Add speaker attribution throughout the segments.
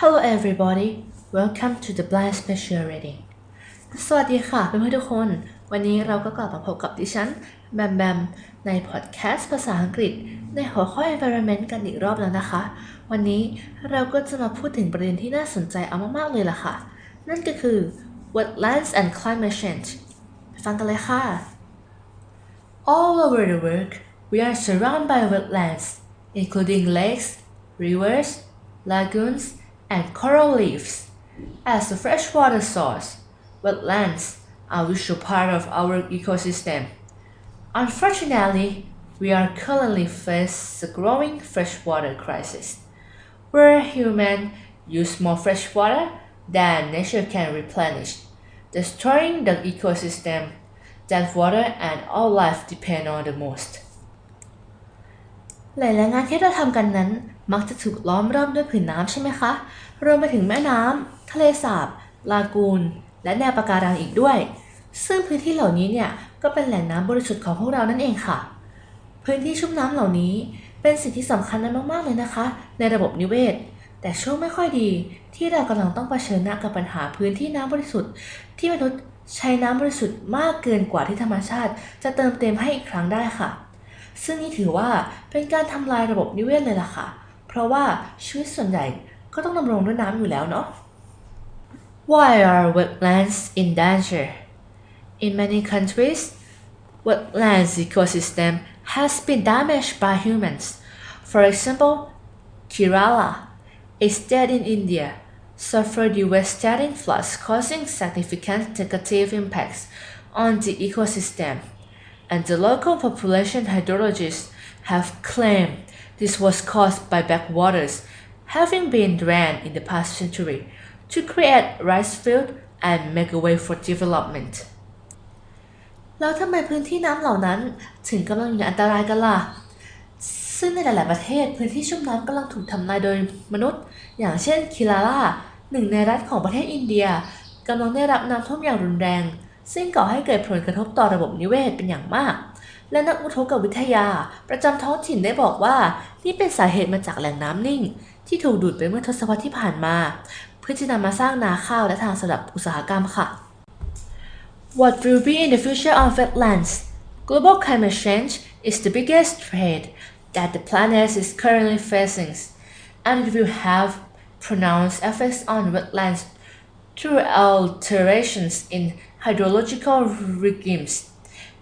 Speaker 1: Hello everybody welcome to the blind special reading สวัสดีค่ะเพื่อนๆทุกคน วันนี้เราก็กลับมาพบกับดิฉันแบมแบมในพอดแคสต์ภาษาอังกฤษ ในหัวข้อ environment กันอีกรอบแล้วนะคะ วันนี้เราก็จะมาพูดถึงประเด็นที่น่าสนใจเอามากๆเลยล่ะค่ะ นั่นก็คือ wetlands and climate change ฟังกันเลยค่ะ All over the world, we are surrounded by wetlands, including lakes, rivers, lagoons, and coral reefs. As a freshwater source, wetlands are vital part of our ecosystem. Unfortunately, we are currently facing a growing freshwater crisis, where humans use more freshwater than nature can replenish, destroying the ecosystem that water and all life depend on the most. หลายๆงานที่เราทำกันนั้น มักจะถูกล้อมรอบด้วยผืนน้ำใช่ไหมคะ รวมไปถึงแม่น้ำทะเลสาบ ลากูน และแนวปะการังอีกด้วย ซึ่งพื้นที่เหล่านี้เนี่ยก็เป็นแหล่งน้ำบริสุทธิ์ของพวกเรานั่นเองค่ะ พื้นที่ชุ่มน้ำเหล่านี้เป็นสิ่งที่สำคัญมากๆเลยนะคะ ในระบบนิเวศ แต่ช่วงไม่ค่อยดีที่เรากำลังต้องเผชิญหน้ากับปัญหาพื้นที่น้ำบริสุทธิ์ ที่มนุษย์ใช้น้ำบริสุทธิ์มากเกินกว่าที่ธรรมชาติ จะเติมเต็มให้อีกครั้งได้ค่ะ ซึ่งนี่ถือว่าเป็นการทำลายระบบนิเวศเลยล่ะค่ะ เพราะว่าชีวิตส่วนใหญ่ก็ต้องดำรงด้วยน้ำอยู่แล้วเนาะ Why are wetlands in danger? In many countries, wetlands ecosystem has been damaged by humans. For example, Kerala, a state in India, suffered devastating floods causing significant negative impacts on the ecosystem and the local population hydrologists have claimed this was caused by backwaters having been drained in the past century to create rice fields and make a way for development. แล้วทำไมพื้นที่น้ำเหล่านั้นถึงกำลังอยู่ในอันตรายกันล่ะ ซึ่งในหลาย ๆ ประเทศพื้นที่ชุ่มน้ำกำลังถูกทำลายโดยมนุษย์ อย่างเช่นคิลาร่าหนึ่งในรัฐของประเทศอินเดียกำลังได้รับน้ำท่วมอย่างรุนแรง ซึ่งก่อให้เกิดผลกระทบต่อระบบนิเวศเป็นอย่างมาก และนักอุทกวิทยา ประจำท้องถิ่นได้บอกว่า นี่เป็นสาเหตุมาจากแหล่งน้ำนิ่ง ที่ถูกดูดไปเมื่อทศวรรษที่ผ่านมา เพื่อที่นำมาสร้างนาข้าวและทางสำหรับอุตสาหกรรมค่ะ What will be in the future of wetlands? Global climate change is the biggest threat that the planet is currently facing, and it will have pronounced effects on wetlands through alterations in hydrological regimes,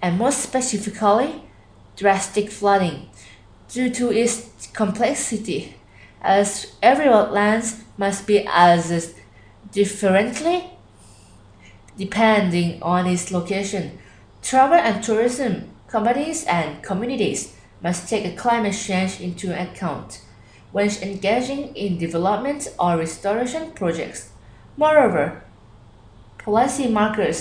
Speaker 1: and more specifically, drastic flooding, due to its complexity, as every wetlands must be assessed differently depending on its location. Travel and tourism companies and communities must take a climate change into account when engaging in development or restoration projects. Moreover, policy markers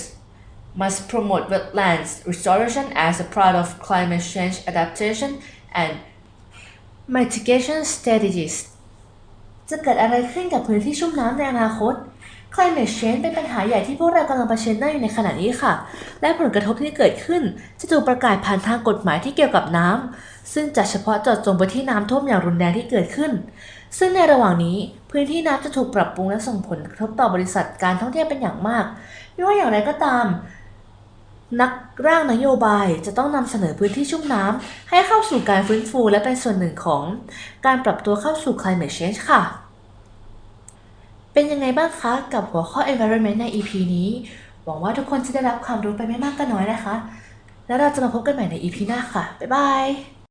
Speaker 1: must promote wetlands restoration as a part of climate change adaptation and mitigation strategies. จะเกิดอะไรขึ้นกับพื้นที่ชุ่มน้ำในอนาคต Climate change เป็นปัญหาใหญ่ที่พวกเรากำลังเผชิญหน้าอยู่ในขณะนี้ค่ะ และผลกระทบที่เกิดขึ้นจะถูกประกาศผ่านทางกฎหมายที่เกี่ยวกับน้ำซึ่งจะเฉพาะเจาะจงไปที่น้ำท่วมอย่างรุนแรงที่เกิดขึ้น ซึ่งในระหว่างนี้พื้นที่น้ำจะถูกปรับปรุงและส่งผลกระทบต่อบริษัทการท่องเที่ยวเป็นอย่างมากไม่ว่าอย่างไรก็ตาม นักร่างนโยบายจะต้องนำเสนอพื้นที่ชุ่มน้ำให้เข้าสู่การฟื้นฟูและเป็นส่วนหนึ่งของ การปรับตัวเข้าสู่ climate change ค่ะ เป็นยังไงบ้างคะกับหัวข้อ environment ใน EP นี้ หวังว่าทุกคนจะได้รับความรู้ไปไม่มากก็น้อยนะคะ แล้วเราจะมาพบกันใหม่ใน EP หน้าค่ะ บ๊ายบาย